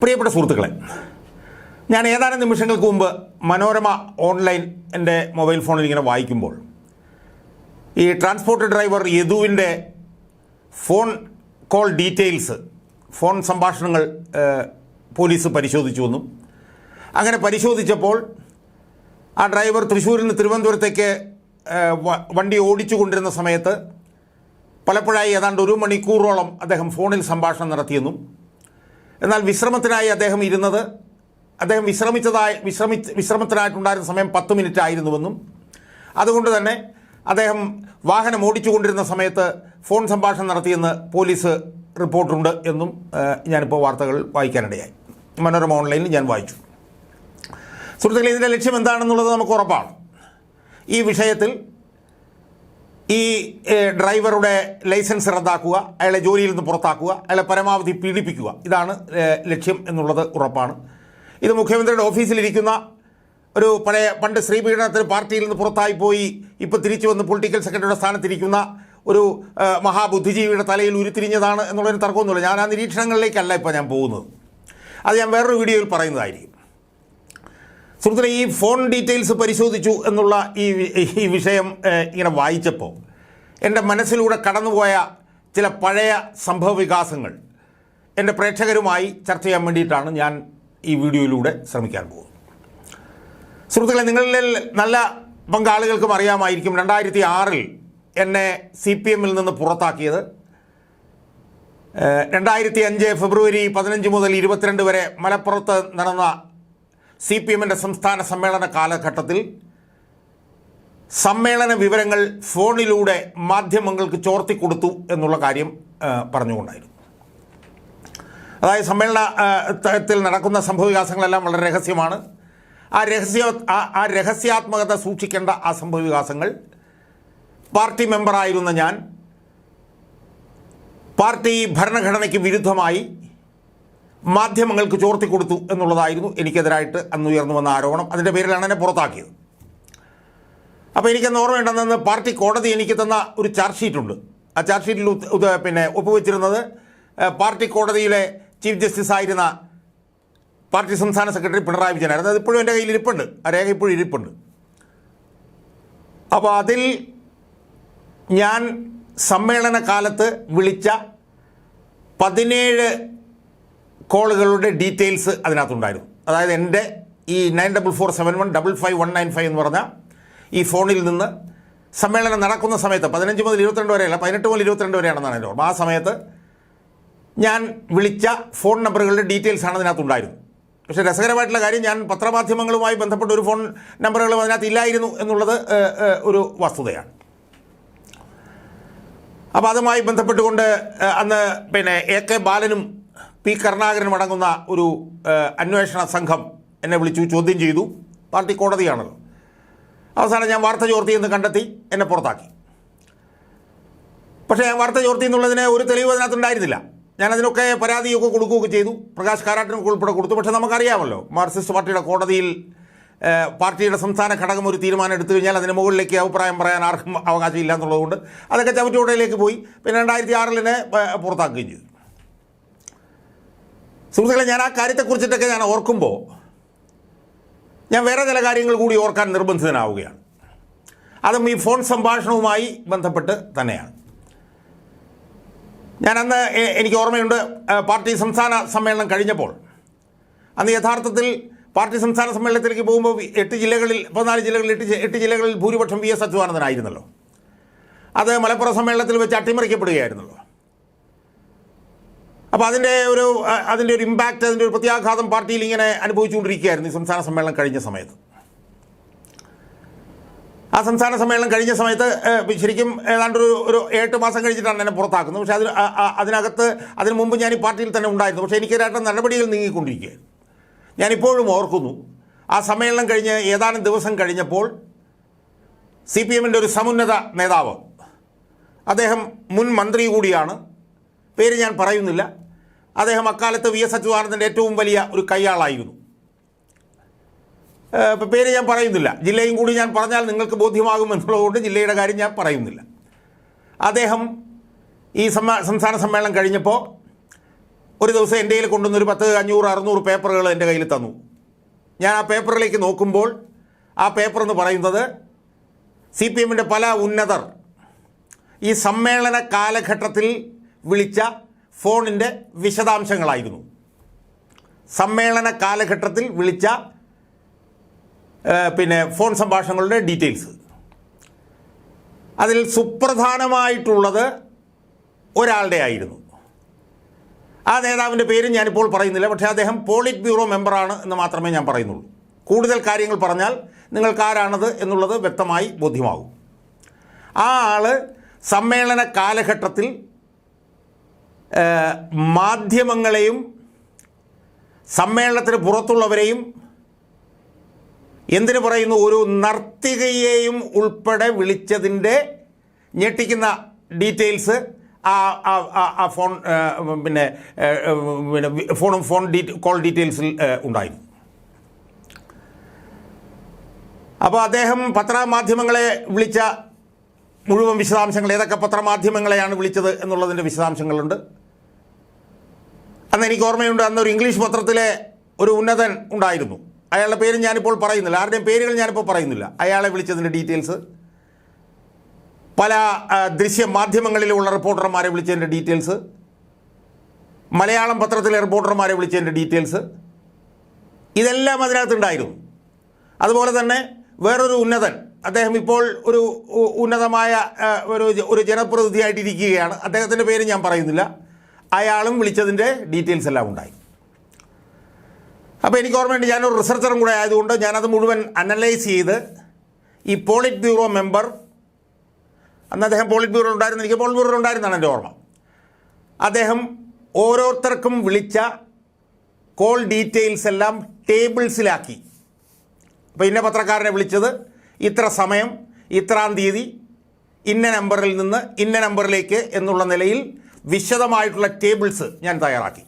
പ്രിയപ്പെട്ട സുഹൃത്തുക്കളെ ഞാൻ ഏതാനും നിമിഷങ്ങൾക്ക് മുമ്പ് മനോരമ ഓൺലൈൻ എന്റെ മൊബൈൽ ഫോണിൽ ഇങ്ങനെ വായിക്കുമ്പോൾ ഈ ട്രാൻസ്പോർട്ട് ഡ്രൈവർ യദുവിന്റെ ഫോൺ കോൾ ഡീറ്റെയിൽസ് ഫോൺ സംഭാഷണങ്ങൾ പോലീസ് പരിശോധിച്ചു വന്നു അങ്ങനെ പരിശോധിച്ചപ്പോൾ ആ ഡ്രൈവർ തൃശ്ശൂരിൽ നിന്ന് തിരുവനന്തപുരത്തേക്ക് വണ്ടി ഓടിച്ചു കൊണ്ടിരുന്ന സമയത്ത് പലപ്പോഴായി ഏതാണ്ട് ഒരു മണിക്കൂറോളം അദ്ദേഹം ഫോണിൽ സംഭാഷണം നടത്തിയെന്നും എന്നാൽ വിശ്രമത്തിനായി അദ്ദേഹം ഇരുന്നത്? അദ്ദേഹം വിശ്രമിച്ചതായി വിശ്രമി വിശ്രമത്തിനായിട്ടുണ്ടായിരുന്ന സമയം പത്ത് മിനിറ്റ് ആയിരുന്നുവെന്നും അതുകൊണ്ട് തന്നെ അദ്ദേഹം വാഹനം ഓടിച്ചുകൊണ്ടിരുന്ന സമയത്ത് ഫോൺ സംഭാഷണം നടത്തിയെന്ന് പോലീസ് റിപ്പോർട്ടുണ്ട് എന്നും ഞാനിപ്പോൾ വാർത്തകൾ വായിക്കാനിടയായി. മനോരമ ഓൺലൈനിൽ ഞാൻ വായിച്ചു. സുഹൃത്തുക്കളെ ഇതിന്റെ ലക്ഷ്യം എന്താണെന്നുള്ളത് നമുക്ക് ഉറപ്പാണ്. ഈ വിഷയത്തിൽ ഈ ഡ്രൈവറുടെ ലൈസൻസ് റദ്ദാക്കുക അയാളെ ജോലിയിൽ നിന്ന് പുറത്താക്കുക അയാളെ പരമാവധി പീഡിപ്പിക്കുക. ഇതാണ് ലക്ഷ്യം എന്നുള്ളത് ഉറപ്പാണ്. ഇത് മുഖ്യമന്ത്രിയുടെ ഓഫീസിലിരിക്കുന്ന ഒരു പഴയ പണ്ട് ശ്രീപീഡനത്തിന് പാർട്ടിയിൽ നിന്ന് പുറത്തായി പോയി ഇപ്പോൾ തിരിച്ചു വന്ന് പൊളിറ്റിക്കൽ സെക്രട്ടറിയുടെ സ്ഥാനത്തിരിക്കുന്ന ഒരു മഹാബുദ്ധിജീവിയുടെ തലയിൽ ഉരുത്തിരിഞ്ഞതാണ് എന്നുള്ളതിന് തർക്കമൊന്നുമില്ല. ഞാൻ ആ നിരീക്ഷണങ്ങളിലേക്കല്ല ഇപ്പോൾ ഞാൻ പോകുന്നത്. അത് ഞാൻ വേറൊരു വീഡിയോയിൽ പറയുന്നതായിരിക്കും. സുഹൃത്തുക്കളെ ഈ ഫോൺ ഡീറ്റെയിൽസ് പരിശോധിച്ചു എന്നുള്ള ഈ ഈ വിഷയം ഇങ്ങനെ വായിച്ചപ്പോൾ എന്റെ മനസ്സിലൂടെ കടന്നുപോയ ചില പഴയ സംഭവ വികാസങ്ങൾ എന്റെ പ്രേക്ഷകരുമായി ചർച്ച ചെയ്യാൻ വേണ്ടിയിട്ടാണ് ഞാൻ ഈ വീഡിയോയിലൂടെ ശ്രമിക്കാൻ പോകുന്നത്. സുഹൃത്തുക്കളെ നിങ്ങളിൽ നല്ല പങ്കാളികൾക്കും അറിയാമായിരിക്കും രണ്ടായിരത്തി ആറിൽ എന്നെ സി പി എമ്മിൽ നിന്ന് പുറത്താക്കിയത്. രണ്ടായിരത്തി അഞ്ച് ഫെബ്രുവരി പതിനഞ്ച് മുതൽ ഇരുപത്തിരണ്ട് വരെ മലപ്പുറത്ത് നടന്ന സി പി എമ്മിന്റെ സംസ്ഥാന സമ്മേളന കാലഘട്ടത്തിൽ സമ്മേളന വിവരങ്ങൾ ഫോണിലൂടെ മാധ്യമങ്ങൾക്ക് ചോർത്തി കൊടുത്തു എന്നുള്ള കാര്യം പറഞ്ഞുകൊണ്ടായിരുന്നു. അതായത് സമ്മേളന തലത്തിൽ ത്തിൽ നടക്കുന്ന സംഭവവികാസങ്ങളെല്ലാം വളരെ രഹസ്യമാണ്. ആ രഹസ്യ ആ- രഹസ്യാത്മകത സൂക്ഷിക്കേണ്ട ആ സംഭവവികാസങ്ങൾ. പാർട്ടി മെമ്പറായിരുന്ന ഞാൻ പാർട്ടി ഭരണഘടനയ്ക്ക് വിരുദ്ധമായി മാധ്യമങ്ങൾക്ക് ചോർത്തി കൊടുത്തു എന്നുള്ളതായിരുന്നു എനിക്കെതിരായിട്ട് അന്ന് ഉയർന്നു വന്ന ആരോപണം. അതിന്റെ പേരിലാണ് എന്നെ പുറത്താക്കിയത്. അപ്പോൾ എനിക്കെന്ന് ഓർമ്മയുണ്ടെന്ന് പാർട്ടി കോടതി എനിക്ക് തന്ന ഒരു ചാർജ് ഷീറ്റുണ്ട് ആ ചാർജ് ഷീറ്റിൽ പിന്നെ ഒപ്പുവെച്ചിരുന്നത് പാർട്ടി കോടതിയിലെ ചീഫ് ജസ്റ്റിസ് ആയിരുന്ന പാർട്ടി സംസ്ഥാന സെക്രട്ടറി പിണറായി വിജയനായിരുന്നു അത് ഇപ്പോഴും എന്റെ കയ്യിൽ ഇരിപ്പുണ്ട്. ആ രേഖ ഇപ്പോഴും ഇരിപ്പുണ്ട്. അപ്പോൾ അതിൽ ഞാൻ സമ്മേളന കാലത്ത് വിളിച്ച പതിനേഴ് കോളുകളുടെ ഡീറ്റെയിൽസ് അതിനകത്തുണ്ടായിരുന്നു. അതായത് എന്റെ ഈ nine double four seven one double five one nine five എന്ന് പറഞ്ഞ ഈ ഫോണിൽ നിന്ന് സമ്മേളനം നടക്കുന്ന സമയത്ത് പതിനഞ്ച് മുതൽ ഇരുപത്തിരണ്ട് വരെയല്ല പതിനെട്ട് മുതൽ ഇരുപത്തിരണ്ട് വരെയാണെന്നാണ് എന്റെ ഓർമ്മ. ആ സമയത്ത് ഞാൻ വിളിച്ച ഫോൺ നമ്പറുകളുടെ ഡീറ്റെയിൽസ് ആണ് അതിനകത്തുണ്ടായിരുന്നത്. പക്ഷേ രസകരമായിട്ടുള്ള കാര്യം ഞാൻ പത്രമാധ്യമങ്ങളുമായി ബന്ധപ്പെട്ട ഒരു ഫോൺ നമ്പറുകളും അതിനകത്ത് ഇല്ലായിരുന്നു എന്നുള്ളത് ഒരു വസ്തുതയാണ്. അപ്പോൾ അതുമായി ബന്ധപ്പെട്ടുകൊണ്ട് അന്ന് പിന്നെ എ കെ ബാലനും പി കരുണാകരനും അടങ്ങുന്ന ഒരു അന്വേഷണ സംഘം എന്നെ വിളിച്ചു ചോദ്യം ചെയ്തു. പാർട്ടി കോടതിയാണല്ലോ അവസാനം ഞാൻ വാർത്ത ചോർത്തി എന്ന് കണ്ടെത്തി എന്നെ പുറത്താക്കി. പക്ഷേ ഞാൻ വാർത്ത ചോർത്തി എന്നുള്ളതിന് ഒരു തെളിവ് ഞാൻ അതിനൊക്കെ പരാതിയൊക്കെ കൊടുക്കുകയൊക്കെ ചെയ്തു. പ്രകാശ് കാരാട്ടിനൊക്കെ ഉൾപ്പെടെ കൊടുത്തു. പക്ഷേ നമുക്കറിയാമല്ലോ മാർക്സിസ്റ്റ് പാർട്ടിയുടെ കോടതിയിൽ പാർട്ടിയുടെ സംസ്ഥാന ഘടകം ഒരു തീരുമാനം എടുത്തു കഴിഞ്ഞാൽ അതിന് മുകളിലേക്ക് അഭിപ്രായം പറയാൻ ആർക്കും അവകാശമില്ല എന്നുള്ളതുകൊണ്ട് അതൊക്കെ ചവിറ്റുകൊടയിലേക്ക് പോയി. പിന്നെ രണ്ടായിരത്തി ആറിലിനെ പുറത്താക്കുകയും ചെയ്തു. സുഹൃത്തുക്കളെ ഞാൻ ആ കാര്യത്തെക്കുറിച്ചിട്ടൊക്കെ ഞാൻ ഓർക്കുമ്പോൾ ഞാൻ വേറെ ചില കാര്യങ്ങൾ കൂടി ഓർക്കാൻ നിർബന്ധിതനാവുകയാണ്. അതും ഈ ഫോൺ സംഭാഷണവുമായി ബന്ധപ്പെട്ട് തന്നെയാണ്. ഞാൻ അന്ന് എനിക്ക് ഓർമ്മയുണ്ട് പാർട്ടി സംസ്ഥാന സമ്മേളനം കഴിഞ്ഞപ്പോൾ. അന്ന് യഥാർത്ഥത്തിൽ പാർട്ടി സംസ്ഥാന സമ്മേളനത്തിലേക്ക് പോകുമ്പോൾ എട്ട് ജില്ലകളിൽ പതിനാല് ജില്ലകളിൽ എട്ട് എട്ട് ജില്ലകളിൽ ഭൂരിപക്ഷം വി എസ് അച്യുതാനന്ദനായിരുന്നല്ലോ. അത് മലപ്പുറം സമ്മേളനത്തിൽ വെച്ച് അട്ടിമറിക്കപ്പെടുകയായിരുന്നല്ലോ. അപ്പോൾ അതിന്റെ ഒരു അതിന്റെ ഒരു ഇമ്പാക്റ്റ് അതിന്റെ ഒരു പ്രത്യാഘാതം പാർട്ടിയിൽ ഇങ്ങനെ അനുഭവിച്ചുകൊണ്ടിരിക്കുകയായിരുന്നു ഈ സംസ്ഥാന സമ്മേളനം കഴിഞ്ഞ സമയത്ത്. ആ സംസ്ഥാന സമ്മേളനം കഴിഞ്ഞ സമയത്ത് ശരിക്കും ഏതാണ്ട് ഒരു ഒരു എട്ട് മാസം കഴിഞ്ഞിട്ടാണ് എന്നെ പുറത്താക്കുന്നത്. പക്ഷേ ആ- അതിനകത്ത് അതിന് മുമ്പ് ഞാൻ ഈ പാർട്ടിയിൽ തന്നെ ഉണ്ടായിരുന്നു. പക്ഷേ എനിക്കെതിരായിട്ട് നടപടികൾ നീങ്ങിക്കൊണ്ടിരിക്കുകയായിരുന്നു. ഞാനിപ്പോഴും ഓർക്കുന്നു ആ സമ്മേളനം കഴിഞ്ഞ് ഏതാനും ദിവസം കഴിഞ്ഞപ്പോൾ സി പി എമ്മിന്റെ ഒരു സമുന്നത നേതാവ് അദ്ദേഹം മുൻ മന്ത്രി കൂടിയാണ് പേര് ഞാൻ പറയുന്നില്ല. അദ്ദേഹം അക്കാലത്ത് വി എസ് അച്യുതാനന്ദന്റെ ഏറ്റവും വലിയ ഒരു കയ്യാളായിരുന്നു ഇപ്പം പേര് ഞാൻ പറയുന്നില്ല. ജില്ലയും കൂടി ഞാൻ പറഞ്ഞാൽ നിങ്ങൾക്ക് ബോധ്യമാകുമെന്നുള്ളതുകൊണ്ട് ജില്ലയുടെ കാര്യം ഞാൻ പറയുന്നില്ല. അദ്ദേഹം ഈ സംസ്ഥാന സമ്മേളനം കഴിഞ്ഞപ്പോൾ ഒരു ദിവസം എന്റെ കയ്യിൽ കൊണ്ടുവന്നൊരു പത്ത് അഞ്ഞൂറ് അറുന്നൂറ് പേപ്പറുകൾ എന്റെ കയ്യിൽ തന്നു. ഞാൻ ആ പേപ്പറിലേക്ക് നോക്കുമ്പോൾ ആ പേപ്പർ എന്ന് പറയുന്നത് സി പി എമ്മിന്റെ പല ഉന്നതർ ഈ സമ്മേളന കാലഘട്ടത്തിൽ വിളിച്ച ഫോണിന്റെ വിശദാംശങ്ങളായിരുന്നു. സമ്മേളന കാലഘട്ടത്തിൽ വിളിച്ച പിന്നെ ഫോൺ സംഭാഷണങ്ങളുടെ ഡീറ്റെയിൽസ്. അതിൽ സുപ്രധാനമായിട്ടുള്ളത് ഒരാളുടെ ആയിരുന്നു. ആ നേതാവിന്റെ പേരും ഞാനിപ്പോൾ പറയുന്നില്ല പക്ഷേ അദ്ദേഹം പോളിറ്റ് ബ്യൂറോ മെമ്പറാണ് എന്ന് മാത്രമേ ഞാൻ പറയുന്നുള്ളൂ. കൂടുതൽ കാര്യങ്ങൾ പറഞ്ഞാൽ നിങ്ങൾക്ക് ആരാണത് എന്നുള്ളത് വ്യക്തമായി ബോധ്യമാകും. ആ ആൾ സമ്മേളന കാലഘട്ടത്തിൽ മാധ്യമങ്ങളെയും സമ്മേളനത്തിന് പുറത്തുള്ളവരെയും എന്തിനു പറയുന്നു? ഒരു നർത്തികയെയും ഉൾപ്പെടെ വിളിച്ചതിന്റെ ഞെട്ടിക്കുന്ന ഡീറ്റെയിൽസ് ആ ആ- ഫോൺ പിന്നെ പിന്നെ ഫോണും ഫോൺ ഡീറ്റ് കോൾ ഡീറ്റെയിൽസിൽ ഉണ്ടായിരുന്നു. അപ്പോൾ അദ്ദേഹം പത്രമാധ്യമങ്ങളെ വിളിച്ച മുഴുവൻ വിശദാംശങ്ങൾ ഏതൊക്കെ പത്രമാധ്യമങ്ങളെയാണ് വിളിച്ചത് എന്നുള്ളതിന്റെ വിശദാംശങ്ങളുണ്ട്. അന്ന് എനിക്ക് ഓർമ്മയുണ്ട് അന്ന് ഒരു ഇംഗ്ലീഷ് പത്രത്തിലെ ഒരു ഉന്നതൻ ഉണ്ടായിരുന്നു. അയാളുടെ പേര് ഞാനിപ്പോൾ പറയുന്നില്ല. ആരുടെയും പേരുകൾ ഞാനിപ്പോൾ പറയുന്നില്ല. അയാളെ വിളിച്ചതിന്റെ ഡീറ്റെയിൽസ്. പല ദൃശ്യ മാധ്യമങ്ങളിലുള്ള റിപ്പോർട്ടർമാരെ വിളിച്ചതിന്റെ ഡീറ്റെയിൽസ്. മലയാളം പത്രത്തിലെ റിപ്പോർട്ടർമാരെ വിളിച്ചതിന്റെ ഡീറ്റെയിൽസ്. ഇതെല്ലാം അതിനകത്തുണ്ടായിരുന്നു അതുപോലെ തന്നെ വേറൊരു ഉന്നതൻ അദ്ദേഹം ഇപ്പോൾ ഒരു ഉന്നതമായ ഒരു ഒരു ജനപ്രതിനിധിയായിട്ടിരിക്കുകയാണ്. അദ്ദേഹത്തിന്റെ പേര് ഞാൻ പറയുന്നില്ല. അയാളും വിളിച്ചതിന്റെ ഡീറ്റെയിൽസ് എല്ലാം ഉണ്ടായി. അപ്പോൾ എനിക്ക് ഓർമ്മയുണ്ട് ഞാനൊരു റിസർച്ചറും കൂടെ ആയതുകൊണ്ട് ഞാനത് മുഴുവൻ അനലൈസ് ചെയ്ത് ഈ പോളിറ്റ് ബ്യൂറോ മെമ്പർ അന്ന് അദ്ദേഹം പോളിറ്റ് ബ്യൂറോ ഉണ്ടായിരുന്നു എനിക്ക് പോളിറ്റ് ബ്യൂറോ ഉണ്ടായിരുന്നാണ് എന്റെ ഓർമ്മ. അദ്ദേഹം ഓരോരുത്തർക്കും വിളിച്ച കോൾ ഡീറ്റെയിൽസ് എല്ലാം ടേബിൾസിലാക്കി. അപ്പോൾ ഇന്ന പത്രക്കാരനെ വിളിച്ചത് ഇത്ര സമയം ഇത്രാം തീയതി ഇന്ന നമ്പറിൽ നിന്ന് ഇന്ന നമ്പറിലേക്ക് എന്നുള്ള നിലയിൽ വിശദമായിട്ടുള്ള ടേബിൾസ് ഞാൻ തയ്യാറാക്കി.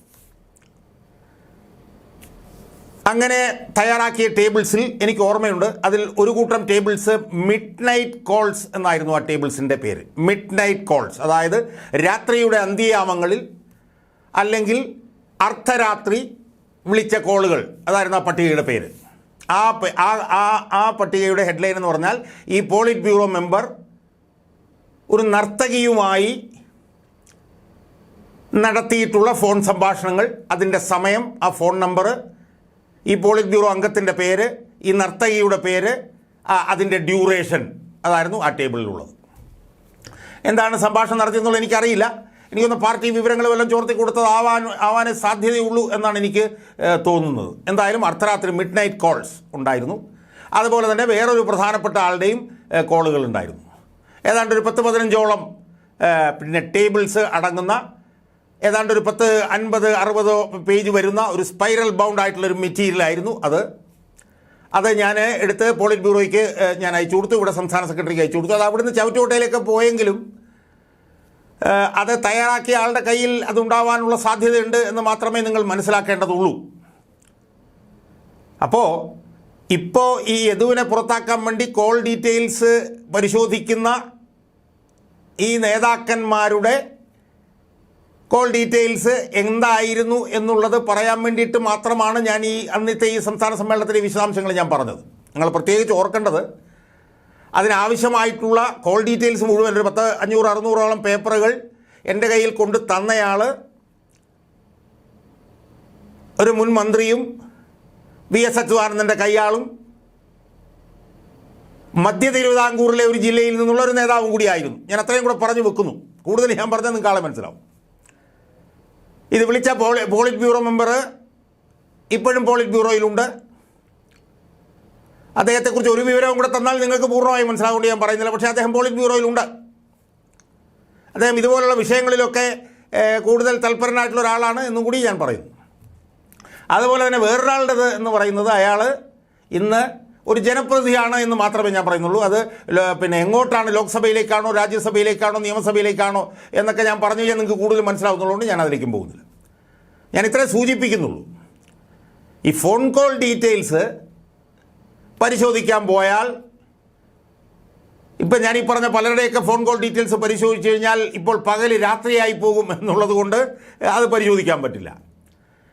അങ്ങനെ തയ്യാറാക്കിയ ടേബിൾസിൽ എനിക്ക് ഓർമ്മയുണ്ട്. അതിൽ ഒരു കൂട്ടം ടേബിൾസ് മിഡ് നൈറ്റ് കോൾസ് എന്നായിരുന്നു ആ ടേബിൾസിന്റെ പേര്. Midnight calls. അതായത് രാത്രിയുടെ അന്ത്യയാമങ്ങളിൽ അല്ലെങ്കിൽ അർദ്ധരാത്രി വിളിച്ച കോളുകൾ. അതായിരുന്നു ആ പട്ടികയുടെ പേര്. ആ ആ ആ പട്ടികയുടെ ഹെഡ്ലൈൻ എന്ന് പറഞ്ഞാൽ ഈ പോളിറ്റ് ബ്യൂറോ മെമ്പർ ഒരു നർത്തകിയുമായി നടത്തിയിട്ടുള്ള ഫോൺ സംഭാഷണങ്ങൾ അതിന്റെ സമയം ആ ഫോൺ നമ്പർ ഈ പോളിറ്റ് ബ്യൂറോ അംഗത്തിന്റെ പേര് ഈ നർത്തകിയുടെ പേര് അതിന്റെ ഡ്യൂറേഷൻ അതായിരുന്നു ആ ടേബിളിലുള്ളത് എന്താണ് സംഭാഷണം നടത്തിയെന്നുള്ളത് എനിക്കറിയില്ല. എനിക്കൊന്ന് പാർട്ടി വിവരങ്ങൾ വല്ലതും ചോർത്തി കൊടുത്തത് ആവാൻ ആവാനേ സാധ്യതയുള്ളൂ എന്നാണ് എനിക്ക് തോന്നുന്നത്. എന്തായാലും അർദ്ധരാത്രി മിഡ് നൈറ്റ് കോൾസ് ഉണ്ടായിരുന്നു. അതുപോലെ തന്നെ വേറൊരു പ്രധാനപ്പെട്ട ആളുടെയും കോളുകൾ ഉണ്ടായിരുന്നു. ഏതാണ്ട് ഒരു പത്ത് പതിനഞ്ചോളം പിന്നെ ടേബിൾസ് അടങ്ങുന്ന ഏതാണ്ട് ഒരു പത്ത് അൻപത് അറുപതോ പേജ് വരുന്ന ഒരു സ്പൈറൽ ബൗണ്ട് ആയിട്ടുള്ള ഒരു മെറ്റീരിയൽ ആയിരുന്നു അത്. അത് ഞാൻ എടുത്ത് പോളിറ്റ് ബ്യൂറോയ്ക്ക് ഞാൻ അയച്ചു കൊടുത്തു. ഇവിടെ സംസ്ഥാന സെക്രട്ടറിക്ക് അയച്ചു കൊടുത്തു. അത് അവിടുന്ന് ചവറ്റുകൊട്ടയിലേക്ക് പോയെങ്കിലും അത് തയ്യാറാക്കിയ ആളുടെ കയ്യിൽ അതുണ്ടാവാനുള്ള സാധ്യതയുണ്ട് എന്ന് മാത്രമേ നിങ്ങൾ മനസ്സിലാക്കേണ്ടതുള്ളൂ. അപ്പോൾ ഇപ്പോൾ ഈ യദുവിനെ പുറത്താക്കാൻ വേണ്ടി കോൾ ഡീറ്റെയിൽസ് പരിശോധിക്കുന്ന ഈ നേതാക്കന്മാരുടെ കോൾ ഡീറ്റെയിൽസ് എന്തായിരുന്നു എന്നുള്ളത് പറയാൻ വേണ്ടിയിട്ട് മാത്രമാണ് ഞാൻ ഈ അന്നത്തെ ഈ സംസ്ഥാന സമ്മേളനത്തിലെ വിശദാംശങ്ങൾ ഞാൻ പറഞ്ഞത്. നിങ്ങൾ പ്രത്യേകിച്ച് ഓർക്കേണ്ടത് അതിനാവശ്യമായിട്ടുള്ള കോൾ ഡീറ്റെയിൽസ് മുഴുവൻ ഒരു പത്ത് അഞ്ഞൂറ് അറുന്നൂറോളം പേപ്പറുകൾ എന്റെ കയ്യിൽ കൊണ്ട് തന്നയാൾ ഒരു മുൻ മന്ത്രിയും വി എസ് അച്യുതാനന്ദന്റെ കൈയാളും മധ്യ തിരുവിതാംകൂറിലെ ഒരു ജില്ലയിൽ നിന്നുള്ള ഒരു നേതാവും കൂടിയായിരുന്നു ഞാൻ അത്രയും കൂടെ പറഞ്ഞു വെക്കുന്നു. കൂടുതൽ ഞാൻ പറഞ്ഞാൽ നിങ്ങൾക്ക് ആളെ മനസ്സിലാവും. ഇത് വിളിച്ച പോളി പോളിറ്റ് ബ്യൂറോ മെമ്പർ ഇപ്പോഴും പോളിറ്റ് ബ്യൂറോയിലുണ്ട് അദ്ദേഹത്തെക്കുറിച്ച് ഒരു വിവരവും കൂടെ തന്നാൽ നിങ്ങൾക്ക് പൂർണമായി മനസ്സിലാവുകൊണ്ട് ഞാൻ പറയുന്നില്ല. പക്ഷേ അദ്ദേഹം പോളിറ്റ് ബ്യൂറോയിലുണ്ട്. അദ്ദേഹം ഇതുപോലുള്ള വിഷയങ്ങളിലൊക്കെ കൂടുതൽ തൽപരനായിട്ടുള്ള ഒരാളാണ് എന്നും കൂടി ഞാൻ പറയുന്നു അതുപോലെ തന്നെ വേറൊരാളുടേത് എന്ന് പറയുന്നത് അയാൾ ഇന്ന് ഒരു ജനപ്രതിയാണ് എന്ന് മാത്രമേ ഞാൻ പറയുന്നുള്ളൂ. അത് പിന്നെ എങ്ങോട്ടാണ് ലോക്സഭയിലേക്കാണോ രാജ്യസഭയിലേക്കാണോ നിയമസഭയിലേക്കാണോ എന്നൊക്കെ ഞാൻ പറഞ്ഞു കഴിഞ്ഞാൽ നിങ്ങൾക്ക് കൂടുതൽ മനസ്സിലാവുന്നുള്ളതുകൊണ്ട് ഞാൻ അതിലേക്കും പോകുന്നില്ല. ഞാൻ ഇത്രേ സൂചിപ്പിക്കുന്നുള്ളൂ. ഈ ഫോൺ കോൾ ഡീറ്റെയിൽസ് പരിശോധിക്കാൻ പോയാൽ ഇപ്പം ഞാൻ ഈ പറഞ്ഞ പലരുടെയൊക്കെ ഫോൺ കോൾ ഡീറ്റെയിൽസ് പരിശോധിച്ച് കഴിഞ്ഞാൽ ഇപ്പോൾ പകൽ രാത്രിയായി പോകും എന്നുള്ളത് കൊണ്ട് അത് പരിശോധിക്കാൻ പറ്റില്ല.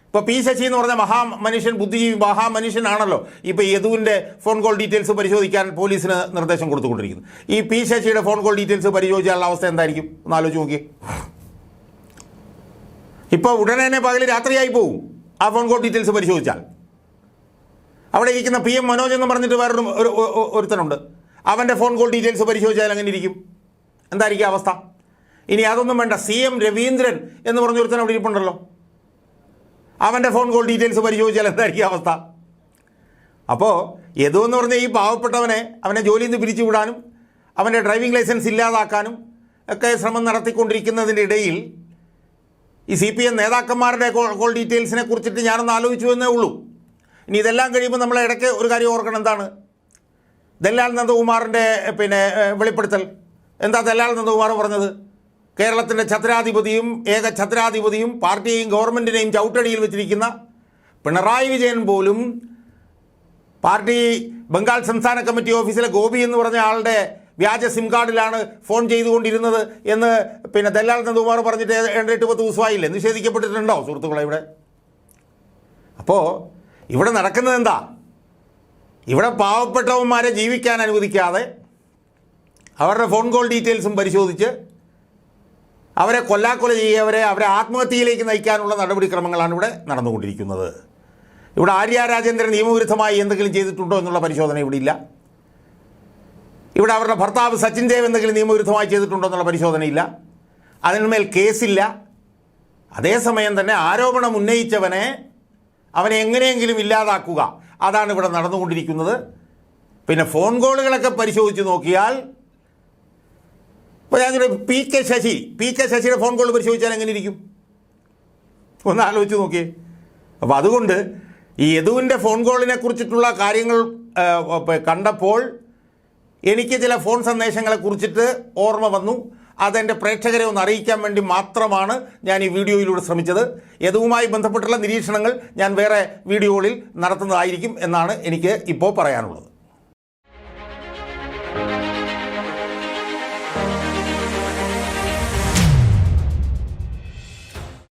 ഇപ്പോൾ പി ശശി എന്ന് പറഞ്ഞ മഹാമനുഷ്യൻ ബുദ്ധിജീവി മഹാമനുഷ്യനാണല്ലോ ഇപ്പോൾ യദുവിന്റെ ഫോൺ കോൾ ഡീറ്റെയിൽസ് പരിശോധിക്കാൻ പോലീസിന് നിർദ്ദേശം കൊടുത്തുകൊണ്ടിരിക്കുന്നു. ഈ പി ശശിയുടെ ഫോൺ കോൾ ഡീറ്റെയിൽസ് പരിശോധിച്ചാലുള്ള അവസ്ഥ എന്തായിരിക്കും? ഒന്ന് ആലോചിച്ച് നോക്കിയേ. ഇപ്പോൾ ഉടനെ തന്നെ പകൽ രാത്രിയായി പോകും ആ ഫോൺ കോൾ ഡീറ്റെയിൽസ് പരിശോധിച്ചാൽ. അവിടെ ഇരിക്കുന്ന പി എം മനോജ് എന്ന് പറഞ്ഞിട്ട് വേറൊരു ഒരു- ഒരു- ഒരുത്തനുണ്ട്. അവന്റെ ഫോൺ കോൾ ഡീറ്റെയിൽസ് പരിശോധിച്ചാൽ അങ്ങനെ ഇരിക്കും. എന്തായിരിക്കും അവസ്ഥ? ഇനി അതൊന്നും വേണ്ട. സി എം രവീന്ദ്രൻ എന്ന് പറഞ്ഞ ഒരുത്തൻ അവിടെ ഇരിപ്പുണ്ടല്ലോ. അവന്റെ ഫോൺ കോൾ ഡീറ്റെയിൽസ് പരിശോധിച്ചാൽ എന്തായിരിക്കും അവസ്ഥ? അപ്പോൾ യദു എന്ന് പറഞ്ഞ ഈ പാവപ്പെട്ടവനെ അവനെ ജോലിയിൽ നിന്ന് പിരിച്ചുവിടാനും അവന്റെ ഡ്രൈവിംഗ് ലൈസൻസ് ഇല്ലാതാക്കാനും ഒക്കെ ശ്രമം നടത്തിക്കൊണ്ടിരിക്കുന്നതിന്റെ ഇടയിൽ ഈ സി പി എം നേതാക്കന്മാരുടെ കോൾ ഡീറ്റെയിൽസിനെ കുറിച്ചിട്ട് ഞാനൊന്ന് ആലോചിച്ചു എന്നേ ഉള്ളൂ. ഇനി ഇതെല്ലാം കഴിയുമ്പോൾ നമ്മൾ ഇടയ്ക്ക് ഒരു കാര്യം ഓർക്കണം. എന്താണ്? ദല്ലാൽ നന്ദകുമാറിന്റെ പിന്നെ വെളിപ്പെടുത്തൽ. എന്താ ദല്ലാൽ നന്ദകുമാർ പറഞ്ഞത്? കേരളത്തിന്റെ ഛത്രാധിപതിയും ഏക ഛത്രാധിപതിയും പാർട്ടിയെയും ഗവൺമെന്റിനെയും ചവിട്ടടിയിൽ വെച്ചിരിക്കുന്ന പിണറായി വിജയൻ പോലും പാർട്ടി ബംഗാൾ സംസ്ഥാന കമ്മിറ്റി ഓഫീസിലെ ഗോപി എന്ന് പറഞ്ഞ ആളുടെ വ്യാജ സിം കാർഡിലാണ് ഫോൺ ചെയ്തുകൊണ്ടിരുന്നത് എന്ന് പിന്നെ ദല്ലാൽ നന്ദകുമാർ പറഞ്ഞിട്ട് ഏഴ് എട്ട് പത്ത് ദിവസമായില്ലേ? നിഷേധിക്കപ്പെട്ടിട്ടുണ്ടോ സുഹൃത്തുക്കളെ ഇവിടെ? അപ്പോൾ ഇവിടെ നടക്കുന്നത് എന്താ? ഇവിടെ പാവപ്പെട്ടവന്മാരെ ജീവിക്കാൻ അനുവദിക്കാതെ അവരുടെ ഫോൺ കോൾ ഡീറ്റെയിൽസും പരിശോധിച്ച് അവരെ കൊല്ലാക്കൊല ചെയ്യവരെ അവരെ ആത്മഹത്യയിലേക്ക് നയിക്കാനുള്ള നടപടിക്രമങ്ങളാണ് ഇവിടെ നടന്നുകൊണ്ടിരിക്കുന്നത്. ഇവിടെ ആര്യ രാജേന്ദ്രൻ നിയമവിരുദ്ധമായി എന്തെങ്കിലും ചെയ്തിട്ടുണ്ടോ എന്നുള്ള പരിശോധന ഇവിടെ ഇല്ല. ഇവിടെ അവരുടെ ഭർത്താവ് സച്ചിൻ ദേവ് എന്തെങ്കിലും നിയമവിരുദ്ധമായി ചെയ്തിട്ടുണ്ടോ എന്നുള്ള പരിശോധനയില്ല അതിന്മേൽ കേസില്ല. അതേസമയം തന്നെ ആരോപണം ഉന്നയിച്ചവനെ അവനെ എങ്ങനെയെങ്കിലും ഇല്ലാതാക്കുക. അതാണ് ഇവിടെ നടന്നുകൊണ്ടിരിക്കുന്നത്. പിന്നെ ഫോൺ കോളുകളൊക്കെ പരിശോധിച്ച് നോക്കിയാൽ ഇപ്പോൾ ഞാൻ P K Sasi P K ശശിയുടെ ഫോൺ കോൾ പരിശോധിച്ചാൽ എങ്ങനെ ഇരിക്കും ഒന്ന് ആലോചിച്ച് നോക്കിയേ. അപ്പോൾ അതുകൊണ്ട് ഈ യദുവിന്റെ ഫോൺ കോളിനെ കുറിച്ചിട്ടുള്ള കാര്യങ്ങൾ കണ്ടപ്പോൾ എനിക്ക് ചില ഫോൺ സന്ദേശങ്ങളെ കുറിച്ചിട്ട് ഓർമ്മ വന്നു. അതെന്റെ പ്രേക്ഷകരെ ഒന്ന് അറിയിക്കാൻ വേണ്ടി മാത്രമാണ് ഞാൻ ഈ വീഡിയോയിലൂടെ ശ്രമിച്ചത്. യതുവുമായി ബന്ധപ്പെട്ടുള്ള നിരീക്ഷണങ്ങൾ ഞാൻ വേറെ വീഡിയോകളിൽ നടത്തുന്നതായിരിക്കും എന്നാണ് എനിക്ക് ഇപ്പോൾ പറയാനുള്ളത്.